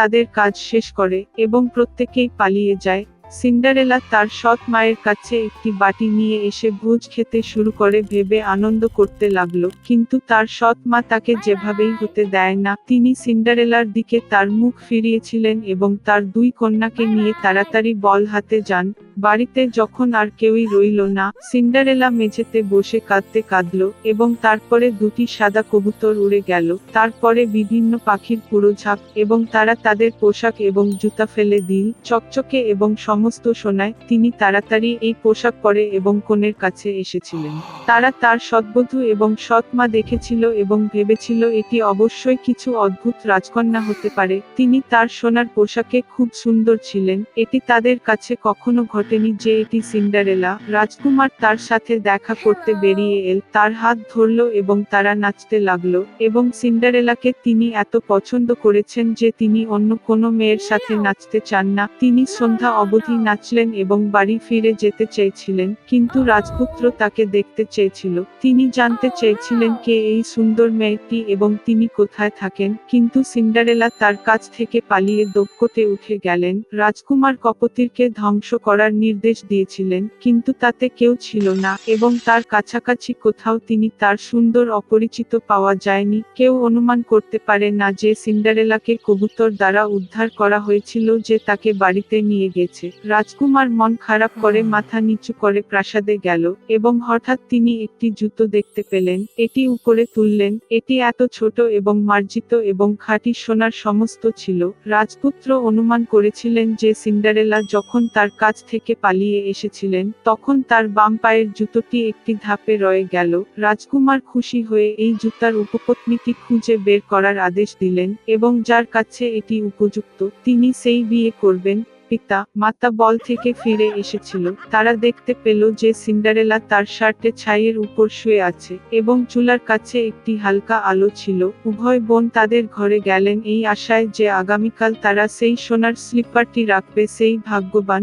তাদের কাজ শেষ করে এবং প্রত্যেকেই পালিয়ে যায়। সিন্ডারেলা তার সৎ মায়ের কাছে একটি বাটি নিয়ে এসে ভোজ খেতে শুরু করে, ভেবে আনন্দ করতে লাগল। কিন্তু তার সৎ মা তাকে যেভাবেই হতে দেয় না, তিনি সিন্ডারেলার দিকে তার মুখ ফিরিয়েছিলেন এবং তার দুই কন্যাকে নিয়ে তাড়াতাড়ি বল হাতে যান। বাড়িতে যখন আর কেউই রইল না, সিন্ডারেলা মেঝেতে বসে কাঁদতে কাঁদলো এবং তারপরে দুটি সাদা কবুতর উড়ে গেল। তারপরে বিভিন্ন পাখির পুরো ঝাঁক এবং তারা তাদের পোশাক এবং জুতা ফেলে দিল। চকচকে এবং সমস্ত সোনায় তিনি তাড়াতাড়ি এই পোশাক পরে এবং কনের কাছে এসেছিলেন। তারা তার সৎবধূ এবং সৎ মা দেখেছিল এবং ভেবেছিল এটি অবশ্যই কিছু অদ্ভুত রাজকন্যা হতে পারে। তিনি তার সোনার পোশাকে খুব সুন্দর ছিলেন। এটি তাদের কাছে কখনো ঘটেনি যে এটি সিন্ডারেলা। রাজকুমার তার সাথে দেখা করতে বেরিয়ে এল, তার হাত ধরলো এবং তারা নাচতে লাগল এবং সিন্ডারেলাকে তিনি এত পছন্দ করেছেন যে তিনি অন্য কোনো মেয়ের সাথে নাচতে চান না। তিনি সন্ধ্যা অবধি নাচলেন এবং বাড়ি ফিরে যেতে চেয়েছিলেন, কিন্তু রাজপুত্র তাকে দেখতে চেয়েছিল। তিনি জানতে চেয়েছিলেন কে এই সুন্দর মেয়েটি এবং তিনি কোথায় থাকেন, কিন্তু সিন্ডারেলা তার কাছ থেকে পালিয়ে দক্ষতে উঠে গেলেন। রাজকুমার কপতিরকে ধ্বংস করার নির্দেশ দিয়েছিলেন, কিন্তু তাতে কেউ ছিল না এবং তার কাছাকাছি কোথাও তিনি তার সুন্দর অপরিচিত পাওয়া যায়নি। কেউ অনুমান করতে পারে না যে সিন্ডারেলাকে কবুতর দ্বারা উদ্ধার করা হয়েছিল যে তাকে বাড়িতে নিয়ে গেছে। রাজকুমার মন খারাপ করে মাথা নিচু করে প্রাসাদে গেল এবং হঠাৎ তিনি একটি জুতো দেখতে পেলেন। এটি উপরে তুললেন। এটি এত ছোট এবং মার্জিত এবং খাঁটি সোনার সমস্ত ছিল। রাজপুত্র অনুমান করেছিলেন যে সিন্ডারেলা যখন তার কাছ থেকে পালিয়ে এসেছিলেন তখন তার বাম পায়ের জুতোটি একটি ধাপে রয়ে গেল। রাজকুমার খুশি হয়ে এই জুতার উপপত্নীটি খুঁজে বের করার আদেশ দিলেন এবং যার কাছে এটি উপযুক্ত তিনি সেই বিয়ে করবেন। পিতা, মাতা বল থেকে ফিরে এসেছিল। তারা দেখতে পেল যে সিন্ডারেলা তার শার্টে ছাইয়ের উপর শুয়ে আছে এবং চুলার কাছে একটি হালকা আলো ছিল। উভয় বোন তাদের ঘরে গেলেন এই আশায় যে আগামীকাল তারা সেই সোনার স্লিপারটি রাখবে, সেই ভাগ্যবান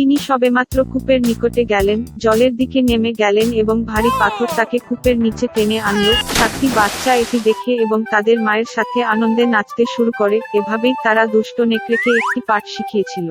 তিনি সবেমাত্র কূপের নিকটে গেলেন, জলের দিকে নেমে গেলেন এবং ভারী পাথর তাকে কূপের নিচে টেনে আনল। সাতটি বাচ্চা এটি দেখে এবং তাদের মায়ের সাথে আনন্দে নাচতে শুরু করে। এভাবেই তারা দুষ্ট নেকড়েকে একটি পাঠ শিখিয়েছিল।